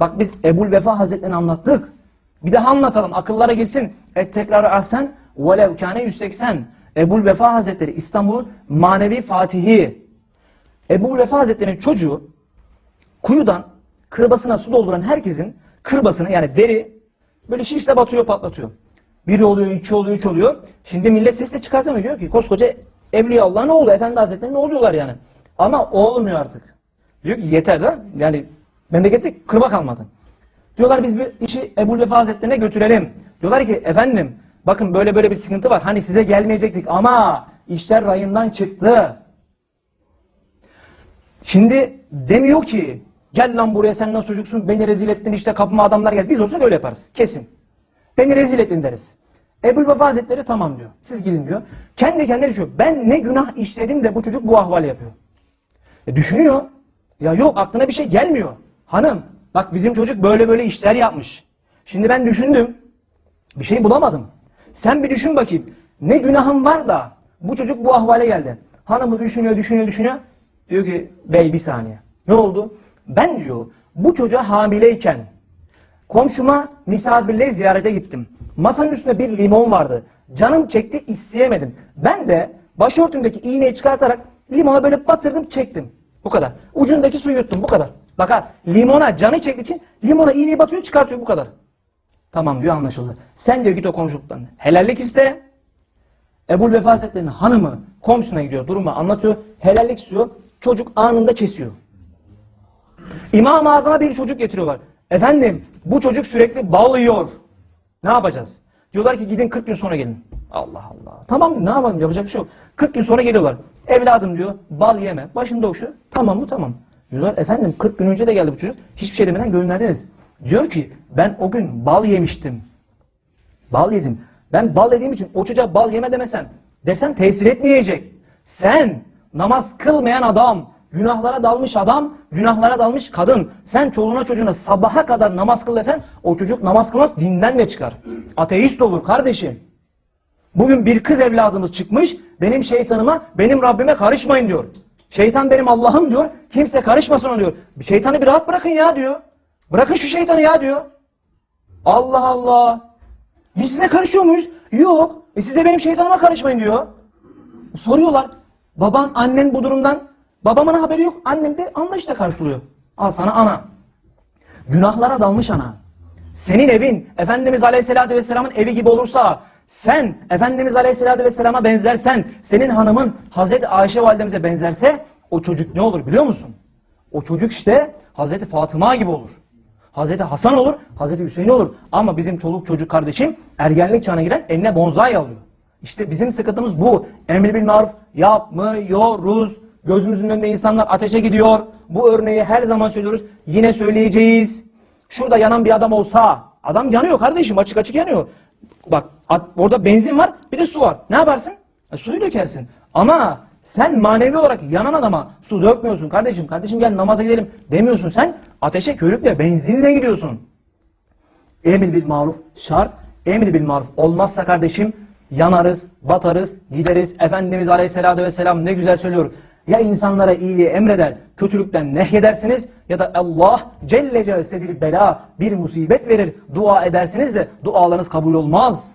Bak biz Ebul Vefa Hazretlerini anlattık. Bir daha anlatalım. Akıllara girsin. Et tekrar ahsen velev kâne 180. Ebul Vefa Hazretleri İstanbul'un manevi fatihi. Ebul Vefa Hazretleri'nin çocuğu kuyudan kırbasına su dolduran herkesin kırbasını yani deri böyle şişle batıyor patlatıyor. Bir oluyor, iki oluyor, üç oluyor. Şimdi millet ses de çıkartamıyor. Diyor ki koskoca Evliya Allah ne oldu? Efendi Hazretleri ne oluyorlar yani? Ama olmuyor artık. Diyor ki yeter de yani memlekette kırba kalmadı. Diyorlar biz bir işi Ebu Vefa Hazretlerine götürelim. Diyorlar ki efendim bakın böyle böyle bir sıkıntı var. Hani size gelmeyecektik ama işler rayından çıktı. Şimdi demiyor ki gel lan buraya sen nasıl çocuksun beni rezil ettin işte kapıma adamlar geldi. Biz olsa öyle yaparız kesin. Beni rezil ettin deriz. Ebu Vefa Hazretleri tamam diyor. Siz gidin diyor. Kendi kendine düşünüyor. Ben ne günah işledim de bu çocuk bu ahval yapıyor. E düşünüyor. Ya yok aklına bir şey gelmiyor. Hanım bak bizim çocuk böyle böyle işler yapmış. Şimdi ben düşündüm. Bir şey bulamadım. Sen bir düşün bakayım. Ne günahım var da bu çocuk bu ahvale geldi. Hanımı düşünüyor, düşünüyor, düşünüyor. Diyor ki bey bir saniye. Ne oldu? Ben diyor bu çocuğa hamileyken komşuma misafirliğe ziyarete gittim. Masanın üstünde bir limon vardı. Canım çekti isteyemedim. Ben de başörtümdeki iğneyi çıkartarak limona böyle batırdım çektim. Bu kadar. Ucundaki suyu yuttum bu kadar. Bakar limona canı çektiği için limona iğneyi batırıyor çıkartıyor bu kadar. Tamam diyor anlaşıldı. Sen diyor git o komşuluktan. Helallik iste. Ebul Vefa hanımı komşuna gidiyor durumu anlatıyor. Helallik istiyor. Çocuk anında kesiyor. İmam-ı bir çocuk getiriyorlar. Efendim bu çocuk sürekli bal yiyor. Ne yapacağız? Diyorlar ki gidin 40 gün sonra gelin. Allah Allah. Tamam ne yapalım yapacak bir şey yok. 40 gün sonra geliyorlar. Evladım diyor bal yeme. Başında okşuyor. Tamam mı tamam. Diyorlar efendim 40 gün önce de geldi bu çocuk. Hiçbir şey demeden gönderdiniz. Diyor ki ben o gün bal yemiştim. Bal yedim. Ben bal yediğim için o çocuğa bal yeme demesem, desem tesir etmeyecek. Sen namaz kılmayan adam, günahlara dalmış adam, günahlara dalmış kadın. Sen çoluğuna çocuğuna sabaha kadar namaz kıl desen o çocuk namaz kılmaz dinden de çıkar. Ateist olur kardeşim. Bugün bir kız evladımız çıkmış benim şeytanıma benim Rabbime karışmayın diyor. Şeytan benim Allah'ım diyor. Kimse karışmasın ona diyor. Şeytanı bir rahat bırakın ya diyor. Bırakın şu şeytanı ya diyor. Allah Allah. Biz size karışıyor muyuz? Yok. E siz benim şeytanıma karışmayın diyor. Soruyorlar. Baban, annen bu durumdan. Babamın haberi yok. Annem de anlayışla karşılıyor. Al sana ana. Günahlara dalmış ana. Senin evin Efendimiz Aleyhisselatü Vesselam'ın evi gibi olursa sen Efendimiz Aleyhisselatü Vesselam'a benzersen senin hanımın Hazreti Ayşe validemize benzerse o çocuk ne olur biliyor musun? O çocuk işte Hazreti Fatıma gibi olur. Hazreti Hasan olur, Hazreti Hüseyin olur. Ama bizim çoluk çocuk kardeşim ergenlik çağına giren eline bonzai alıyor. İşte bizim sıkıntımız bu. Emri bil maruf yapmıyoruz. Gözümüzün önünde insanlar ateşe gidiyor. Bu örneği her zaman söylüyoruz. Yine söyleyeceğiz. Şurada yanan bir adam olsa, adam yanıyor kardeşim açık açık yanıyor. Bak at- orada benzin var bir de su var. Ne yaparsın? E, suyu dökersin. Ama sen manevi olarak yanan adama su dökmüyorsun kardeşim. Kardeşim gel namaza gidelim demiyorsun. Sen ateşe körükle benzinle gidiyorsun. Emir bil maruf şart. Emir bil maruf olmazsa kardeşim yanarız, batarız, gideriz. Efendimiz Aleyhisselatü Vesselam ne güzel söylüyor. Ya insanlara iyiliği emreder, kötülükten nehyedersiniz ya da Allah Celle Celle bir bela, bir musibet verir. Dua edersiniz de dualarınız kabul olmaz.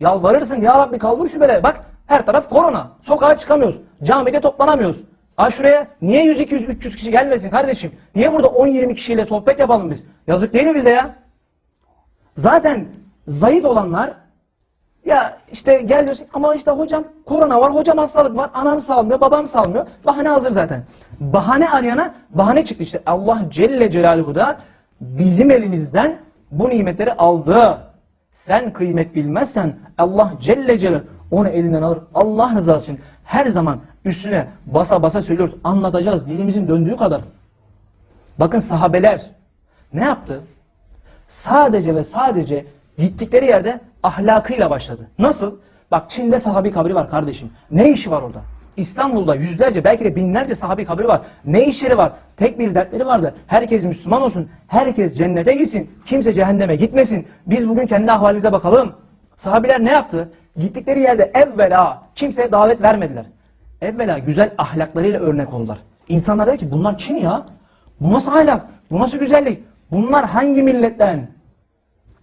Yalvarırsın ya Rabbi kaldır şu bele. Bak her taraf korona. Sokağa çıkamıyoruz. Camide toplanamıyoruz. Ha şuraya niye 100, 200, 300 kişi gelmesin kardeşim? Niye burada 10-20 kişiyle sohbet yapalım biz? Yazık değil mi bize ya? Zaten zayıf olanlar ya işte gel diyorsun ama işte hocam korona var, hocam hastalık var, anam salmıyor, babam salmıyor. Bahane hazır zaten. Bahane arayana bahane çıktı işte. Allah Celle Celaluhu da bizim elimizden bu nimetleri aldı. Sen kıymet bilmezsen Allah Celle Celaluhu onu elinden alır. Allah rızası için her zaman üstüne basa basa söylüyoruz. Anlatacağız dilimizin döndüğü kadar. Bakın sahabeler ne yaptı? sadece ve sadece gittikleri yerde ahlakıyla başladı. Nasıl? Bak Çin'de sahabi kabri var kardeşim. Ne işi var orada? İstanbul'da yüzlerce belki de binlerce sahabi kabri var. Ne işleri var? Tek bir dertleri vardı. Herkes Müslüman olsun. Herkes cennete gitsin. Kimse cehenneme gitmesin. Biz bugün kendi ahvalimize bakalım. Sahabiler ne yaptı? Gittikleri yerde evvela kimseye davet vermediler. Evvela güzel ahlaklarıyla örnek oldular. İnsanlar dedi ki bunlar kim ya? Bu nasıl ahlak? Bu nasıl güzellik? Bunlar hangi milletten?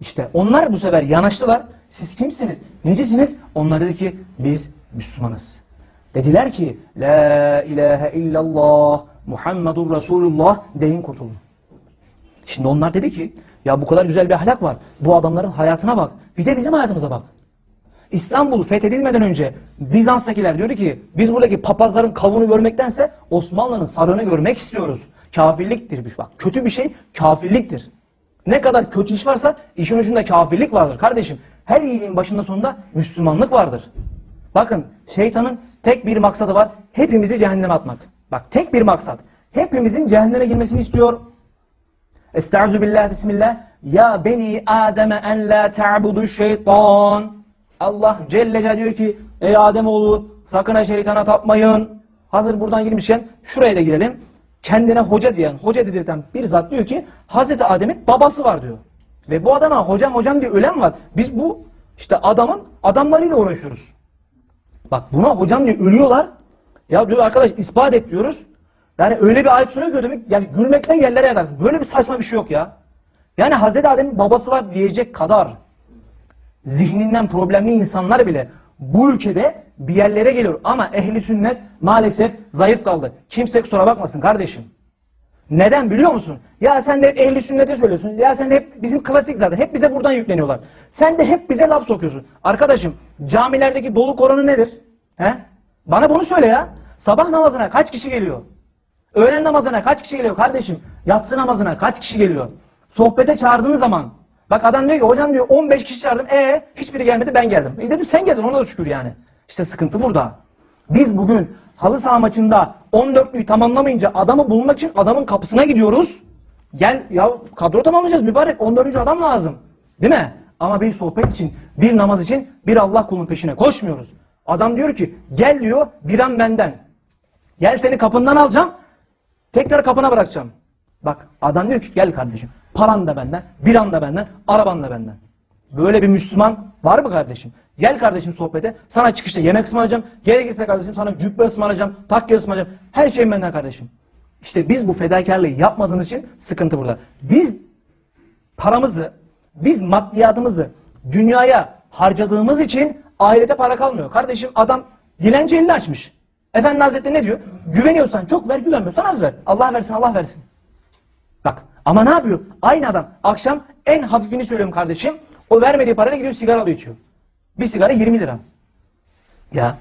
İşte onlar bu sefer yanaştılar. Siz kimsiniz? Necisiniz? Onlar dedi ki biz Müslümanız. Dediler ki La ilahe illallah Muhammedur Resulullah deyin kurtulun. Şimdi onlar dedi ki ya bu kadar güzel bir ahlak var. Bu adamların hayatına bak. Bir de bizim hayatımıza bak. İstanbul fethedilmeden önce Bizans'takiler diyordu ki biz buradaki papazların kavunu görmektense Osmanlı'nın sarığını görmek istiyoruz. Kafirliktir. Bak kötü bir şey kafirliktir. Ne kadar kötü iş varsa işin ucunda kafirlik vardır kardeşim. Her iyiliğin başında sonunda Müslümanlık vardır. Bakın şeytanın tek bir maksadı var. Hepimizi cehenneme atmak. Bak tek bir maksat. Hepimizin cehenneme girmesini istiyor. Estaizu billah bismillah. Ya beni Adem'e en la ta'budu şeytan. Allah Celle Celle diyor ki ey Ademoğlu sakın ha şeytana tapmayın. Hazır buradan girmişken şuraya da girelim. Kendine hoca diyen, hoca dedirten bir zat diyor ki Hazreti Adem'in babası var diyor. Ve bu adama hocam hocam diye ölen var. Biz bu işte adamın adamlarıyla uğraşıyoruz. Bak buna hocam diye ölüyorlar. Ya diyor arkadaş ispat et diyoruz. Yani öyle bir ayet sunuyor ki demek yani gülmekten yerlere yatarsın. Böyle bir saçma bir şey yok ya. Yani Hazreti Adem'in babası var diyecek kadar zihninden problemli insanlar bile bu ülkede bir yerlere geliyor. Ama ehli sünnet maalesef zayıf kaldı. Kimse kusura bakmasın kardeşim. Neden biliyor musun? Ya sen de hep ehli sünnete söylüyorsun. Ya sen de hep bizim klasik zaten. Hep bize buradan yükleniyorlar. Sen de hep bize laf sokuyorsun. Arkadaşım camilerdeki doluk oranı nedir? He? Bana bunu söyle ya. Sabah namazına kaç kişi geliyor? Öğlen namazına kaç kişi geliyor kardeşim? Yatsı namazına kaç kişi geliyor? Sohbete çağırdığın zaman bak adam diyor ki hocam diyor 15 kişi çağırdım. E hiçbiri gelmedi ben geldim. E dedim sen geldin ona da şükür yani. İşte sıkıntı burada. Biz bugün halı saha maçında 14'lüyü tamamlamayınca adamı bulmak için adamın kapısına gidiyoruz. Gel ya kadro tamamlayacağız mübarek 14. adam lazım. Değil mi? Ama bir sohbet için, bir namaz için bir Allah kulunun peşine koşmuyoruz. Adam diyor ki gel diyor bir an benden. Gel seni kapından alacağım. Tekrar kapına bırakacağım. Bak adam diyor ki gel kardeşim. Paran da benden, bir an da benden, araban da benden. Böyle bir Müslüman var mı kardeşim? Gel kardeşim sohbete. Sana çıkışta yemek ısmarlayacağım. Gerekirse kardeşim sana cübbe ısmarlayacağım. Takke ısmarlayacağım. Her şeyim benden kardeşim. İşte biz bu fedakarlığı yapmadığımız için sıkıntı burada. Biz paramızı, biz maddiyatımızı dünyaya harcadığımız için ahirete para kalmıyor. Kardeşim adam dilenci elini açmış. Efendi Hazretleri ne diyor? Güveniyorsan çok ver, güvenmiyorsan az ver. Allah versin, Allah versin. Bak ama ne yapıyor? Aynı adam akşam en hafifini söylüyorum kardeşim. O vermediği parayla gidiyor sigara alıyor içiyor. Bir sigara 20 lira. Ya